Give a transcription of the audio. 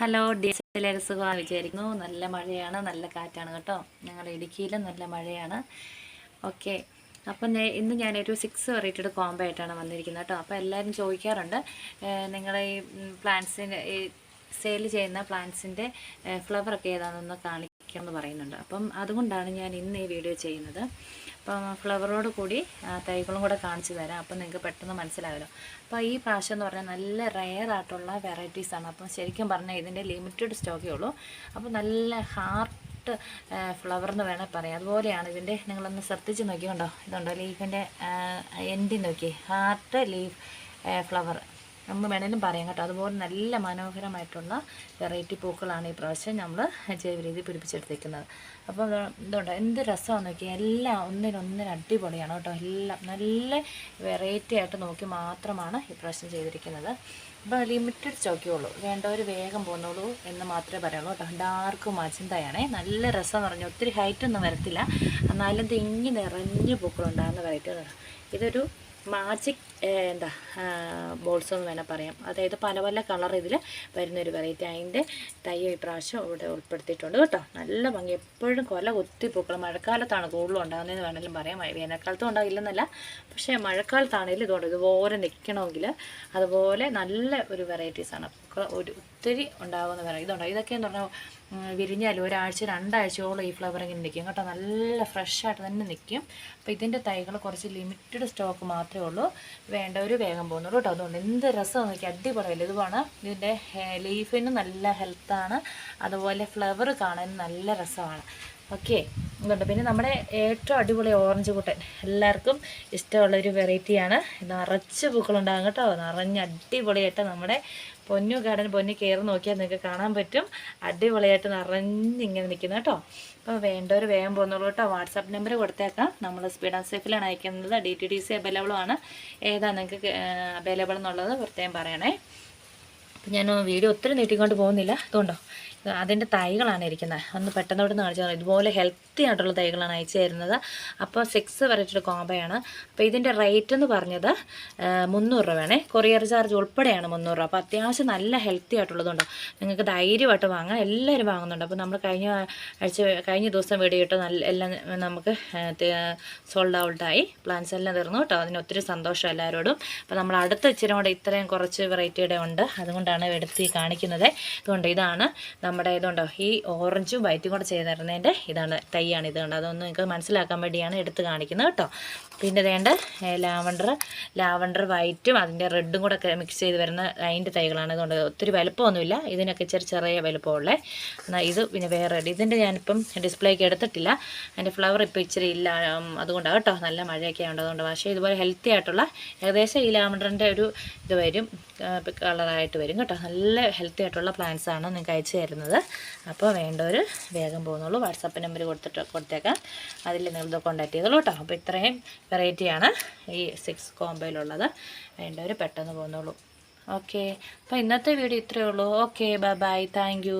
Hello ഡിഎസ്എല്ലേറെ സുഖമാണ് വിചാരിക്കുന്നു. നല്ല മഴയാണ് നല്ല കാറ്റാണ് കേട്ടോ. ഞങ്ങൾ ഇടുക്കിയിലും നല്ല മഴയാണ്. ഓക്കെ. അപ്പം ഇന്ന് ഞാനൊരു സിക്സ് വെറൈറ്റിയുടെ കോംബോ ആയിട്ടാണ് വന്നിരിക്കുന്നത് കേട്ടോ. അപ്പോൾ എല്ലാവരും ചോദിക്കാറുണ്ട് നിങ്ങളുടെ ഈ പ്ലാന്റ്സിന്റെ ഈ സെയിൽ ചെയ്യുന്ന പ്ലാന്റ്സിന്റെ ഫ്ലവറൊക്കെ ഏതാണെന്നൊന്ന് കാണിക്കാമെന്ന് പറയുന്നുണ്ട്. അപ്പം അതുകൊണ്ടാണ് ഞാൻ ഇന്ന് ഈ വീഡിയോ ചെയ്യുന്നത്. അപ്പം ഫ്ലവറോട് കൂടി തൈകളും കൂടെ കാണിച്ചു തരാം. അപ്പം നിങ്ങൾക്ക് പെട്ടെന്ന് മനസ്സിലാവല്ലോ. അപ്പോൾ ഈ പ്രാവശ്യം എന്ന് പറഞ്ഞാൽ നല്ല റെയർ ആയിട്ടുള്ള വെറൈറ്റീസാണ് അപ്പം ശരിക്കും പറഞ്ഞാൽ ഇതിന്റെ ലിമിറ്റഡ് സ്റ്റോക്കേ ഉള്ളൂ. അപ്പോൾ നല്ല ഹാർട്ട് ഫ്ലവർ എന്ന് വേണേൽ പറയാം. അതുപോലെയാണ് ഇതിന്റെ നിങ്ങളൊന്ന് ശ്രദ്ധിച്ച് നോക്കിയുണ്ടോ ഇതുണ്ടോ ലീഫിന്റെ എൻഡിൽ നോക്കി ഹാർട്ട് ലീഫ് ഫ്ലവർ നമ്മൾ വേണേലും പറയാം കേട്ടോ. അതുപോലെ നല്ല മനോഹരമായിട്ടുള്ള വെറൈറ്റി പൂക്കളാണ് ഈ പ്രാവശ്യം നമ്മൾ ജൈവ രീതി പിടിപ്പിച്ചെടുത്തേക്കുന്നത് അപ്പോൾ എന്തുകൊണ്ട് എന്ത് രസമാണെന്ന് നോക്കിയാൽ എല്ലാം ഒന്നിനൊന്നിന് അടിപൊളിയാണ് കേട്ടോ. എല്ലാം നല്ല വെറൈറ്റി ആയിട്ട് നോക്കി മാത്രമാണ് ഈ പ്രാവശ്യം ചെയ്തിരിക്കുന്നത്. അപ്പോൾ ലിമിറ്റഡ് സ്റ്റോക്കേ ഉള്ളൂ. വേണ്ടവർ വേഗം പോകുന്നുള്ളൂ എന്ന് മാത്രമേ പറയുള്ളൂ കേട്ടോ. ഡാർക്ക് മജന്തയാണേ നല്ല രസം പറഞ്ഞു ഒത്തിരി ഹൈറ്റൊന്നും വരത്തില്ല. എന്നാലും തിങ്ങി നിറഞ്ഞ് പൂക്കളുണ്ടാകുന്ന വെറൈറ്റി ഇതൊരു മാജിക് എന്താ ബോൾസ് എന്ന് വേണേൽ പറയാം. അതായത് പല പല കളർ ഇതിൽ വരുന്നൊരു വെറൈറ്റി അതിന്റെ തൈ ഇപ്രാവശ്യം പ്രാവശ്യം ഇവിടെ ഉൾപ്പെടുത്തിയിട്ടുണ്ട് കേട്ടോ. നല്ല ഭംഗി. എപ്പോഴും കൊല കുത്തി പൂക്കൾ മഴക്കാലത്താണ് കൂടുതലും ഉണ്ടാകുന്നതെന്ന് വേണമെങ്കിലും പറയാം. വേനൽക്കാലത്തും ഉണ്ടാകില്ലെന്നല്ല. പക്ഷേ മഴക്കാലത്താണെങ്കിലും ഇതുകൊണ്ട് ഇതുപോലെ നിൽക്കണമെങ്കിൽ അതുപോലെ നല്ല ഒരു വെറൈറ്റീസാണ് ഒരു ഒത്തിരി ഉണ്ടാകുന്ന വെറൈറ്റി ഇതുണ്ടാകും ഇതൊക്കെ എന്ന് പറഞ്ഞാൽ ഉം, വിരിഞ്ഞാലും ഒരാഴ്ച രണ്ടാഴ്ചയോളം ഈ ഫ്ലവർ ഇങ്ങനെ നിൽക്കും കേട്ടോ. നല്ല ഫ്രഷായിട്ട് തന്നെ നിൽക്കും. അപ്പോൾ ഇതിന്റെ തൈകൾ കുറച്ച് ലിമിറ്റഡ് സ്റ്റോക്ക് മാത്രമേ ഉള്ളൂ. വേണ്ടവർ വേഗം പോകുന്നുള്ളൂ കേട്ടോ. അതുകൊണ്ട് എന്ത് രസമാണ് നോക്കി അടിപൊളിയല്ല? ഇതുമാണ് ഇതിന്റെ ലീഫിന് നല്ല ഹെൽത്താണ് അതുപോലെ ഫ്ലവർ കാണാൻ നല്ല രസമാണ്. ഓക്കെ ഇതുണ്ട്. പിന്നെ നമ്മുടെ ഏറ്റവും അടിപൊളി ഓറഞ്ച് കുട്ടൻ എല്ലാവർക്കും ഇഷ്ടമുള്ളൊരു വെറൈറ്റിയാണ് നിറച്ച് പൂക്കളുണ്ടാകും കേട്ടോ. നിറഞ്ഞ് അടിപൊളിയായിട്ട് നമ്മുടെ പൊന്നു ഗാർഡൻ പൊന്നു കയറി നോക്കിയാൽ നിങ്ങൾക്ക് കാണാൻ പറ്റും. അടിപൊളിയായിട്ട് നിറഞ്ഞിങ്ങനെ നിൽക്കുന്നു കേട്ടോ. അപ്പോൾ വേണ്ടവർ വേഗം പോകുന്നുള്ളൂ കേട്ടോ. വാട്സാപ്പ് നമ്പർ കൊടുത്തേക്കാം. നമ്മൾ സ്പീഡ് ആൻഡ് സേഫിലാണ് അയക്കുന്നത്. ഡി ടി ഡി സി അവൈലബിളാണ് ഏതാണ് ഏതാ നിങ്ങൾക്ക് അവൈലബിൾ എന്നുള്ളത് പ്രത്യേകം പറയണേ. അപ്പം ഞാൻ വീഡിയോ ഒത്തിരി നീട്ടിക്കൊണ്ട് പോകുന്നില്ല. അതുകൊണ്ടോ അതിന്റെ തൈകളാണ് ഇരിക്കുന്നത്. ഒന്ന് പെട്ടെന്ന് ഇവിടെ നിന്ന് കാണിച്ചു ഇതുപോലെ ഹെൽത്തി ആയിട്ടുള്ള തൈകളാണ് അയച്ചു തരുന്നത്. അപ്പോൾ സിക്സ് വെറൈറ്റിയുടെ കോമ്പയാണ് അപ്പോൾ ഇതിന്റെ റേറ്റ് എന്ന് പറഞ്ഞത് മുന്നൂറ് രൂപ വേണേ. കൊറിയർ ചാർജ് ഉൾപ്പെടെയാണ് മുന്നൂറ് രൂപ. അപ്പോൾ അത്യാവശ്യം നല്ല ഹെൽത്തി ആയിട്ടുള്ളതുണ്ടോ. നിങ്ങൾക്ക് ധൈര്യമായിട്ട് വാങ്ങാം. എല്ലാവരും വാങ്ങുന്നുണ്ട്. അപ്പോൾ നമ്മൾ കഴിഞ്ഞ ആഴ്ച കഴിഞ്ഞ ദിവസം വീഡിയോ നല്ല എല്ലാം നമുക്ക് സോൾഡ് ഔട്ടായി പ്ലാൻസ് എല്ലാം തീർന്നു കേട്ടോ. അതിന് ഒത്തിരി സന്തോഷം എല്ലാവരോടും. അപ്പോൾ നമ്മൾ അടുത്ത ഇച്ചിരി കൂടെ ഇത്രയും കുറച്ച് വെറൈറ്റിയുടെ ഉണ്ട്. അതുകൊണ്ടാണ് എടുത്ത് കാണിക്കുന്നത്. അതുകൊണ്ട് ഇതാണ് നമ്മുടെ ഇതുണ്ടോ ഈ ഓറഞ്ചും വൈറ്റും കൂടെ ചെയ്ത് തരുന്നതിന്റെ ഇതാണ് തൈയാണ് ഇത് ഇതുകൊണ്ട് അതൊന്നും നിങ്ങൾക്ക് മനസ്സിലാക്കാൻ വേണ്ടിയാണ് എടുത്ത് കാണിക്കുന്നത് കേട്ടോ. പിന്നെ വേണ്ട ലാവണ്ടർ ലാവണ്ടർ വൈറ്റും അതിന്റെ റെഡും കൂടെ മിക്സ് ചെയ്ത് വരുന്ന അതിന്റെ തൈകളാണ് ഇതുകൊണ്ട്. ഒത്തിരി വലുപ്പമൊന്നുമില്ല. ഇതിനൊക്കെ ചെറിയ ചെറിയ വലുപ്പമുള്ളത് എന്നാൽ ഇത് പിന്നെ വേറെ ഇതിന്റെ ഞാനിപ്പം ഡിസ്പ്ലേക്ക് എടുത്തിട്ടില്ല. അതിന്റെ ഫ്ലവർ ഇപ്പോൾ ഇച്ചിരി ഇല്ല അതുകൊണ്ടാണ് കേട്ടോ. നല്ല മഴയൊക്കെ ഉണ്ട് അതുകൊണ്ട്. പക്ഷേ ഇതുപോലെ ഹെൽത്തി ആയിട്ടുള്ള ഏകദേശം ഈ ലാവണ്ടറിന്റെ ഒരു ഇത് വരും കളറായിട്ട് വരും കേട്ടോ. നല്ല ഹെൽത്തി ആയിട്ടുള്ള പ്ലാന്റ്സ് ആണ് നിങ്ങൾക്ക് അയച്ചു തരുന്നത്. അപ്പോൾ വേണ്ടവർ വേഗം പോകുന്നുള്ളൂ. വാട്സാപ്പ് നമ്പർ കൊടുത്തിട്ട് കൊടുത്തേക്കാം. അതിൽ നിങ്ങൾ കോൺടാക്ട് ചെയ്തോളൂ കേട്ടോ. അപ്പോൾ ഇത്രയും വെറൈറ്റിയാണ് ഈ സിക്സ് കോംബോയിലുള്ളത് വേണ്ടവർ പെട്ടെന്ന് പോകുന്നുള്ളൂ. ഓക്കെ അപ്പോൾ ഇന്നത്തെ വീഡിയോ ഇത്രയേ ഉള്ളൂ. Okay bye bye thank